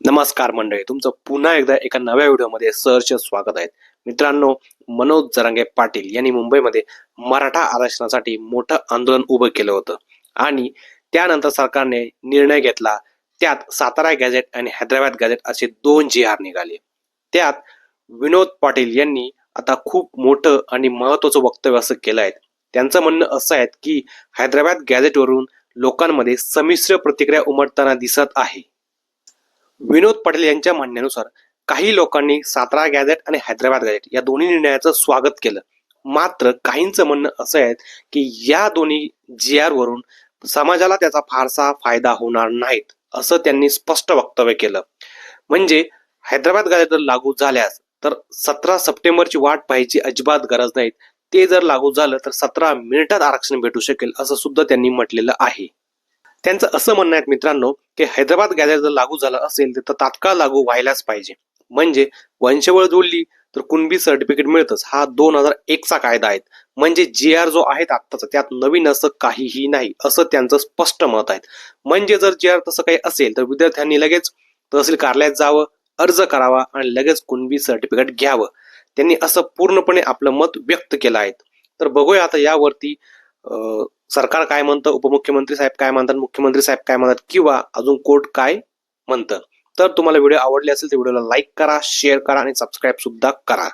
नमस्कार मंडळी तुमचं पुन्हा एकदा एका नव्या व्हिडिओमध्ये सहर्ष स्वागत आहे. मित्रांनो मनोज जरांगे पाटील यांनी मुंबईमध्ये मराठा आरक्षणासाठी मोठं आंदोलन उभं केलं होतं. आणि त्यानंतर सरकारने निर्णय घेतला त्यात सातारा गॅझेट आणि हैदराबाद गॅझेट असे दोन जी आर निघाले. त्यात विनोद पाटील यांनी आता खूप मोठं आणि महत्वाचं वक्तव्य असं केलं आहे. त्यांचं म्हणणं असं आहे की हैदराबाद गॅझेटवरून लोकांमध्ये संमिश्र प्रतिक्रिया उमटताना दिसत आहे. विनोद पटेल यांच्या म्हणण्यानुसार काही लोकांनी सातारा गॅझेट आणि हैदराबाद गॅझेट या दोन्ही निर्णयाचं स्वागत केलं. मात्र काहींचं म्हणणं असं आहे की या दोन्ही जी आर वरून समाजाला त्याचा फारसा फायदा होणार नाहीत असं त्यांनी स्पष्ट वक्तव्य केलं. म्हणजे हैदराबाद गॅझेट जर लागू झाल्यास तर सतरा सप्टेंबरची वाट पाहायची अजिबात गरज नाहीत. ते जर लागू झालं तर सतरा मिनिटात आरक्षण भेटू शकेल असं सुद्धा त्यांनी म्हटलेलं आहे. त्यांचं असं म्हणणं आहे मित्रांनो की हैदराबाद गॅझेट जर लागू झालं असेल तर तात्काळ लागू व्हायलाच पाहिजे. म्हणजे वंशवळ जोडली तर कुणबी सर्टिफिकेट मिळतच. हा दोन हजार एकचा कायदा आहे. म्हणजे जी आर जो आहे आत्ताचा त्यात नवीन असं काहीही नाही असं त्यांचं स्पष्ट मत आहे. म्हणजे जर जी आर तसं काही असेल तर विद्यार्थ्यांनी लगेच तहसील कार्यालयात जावं अर्ज करावा आणि लगेच कुणबी सर्टिफिकेट घ्यावं. त्यांनी असं पूर्णपणे आपलं मत व्यक्त केलं आहे. तर बघूया आता यावरती सरकार काय म्हणतं उपमुख्यमंत्री साहेब काय म्हणतात मुख्यमंत्री साहेब काय म्हणतात किंवा अजून कोर्ट काय म्हणतं. तर तुम्हाला व्हिडिओ आवडले असेल तर व्हिडिओला लाईक करा शेअर करा आणि सबस्क्राईब सुद्धा करा.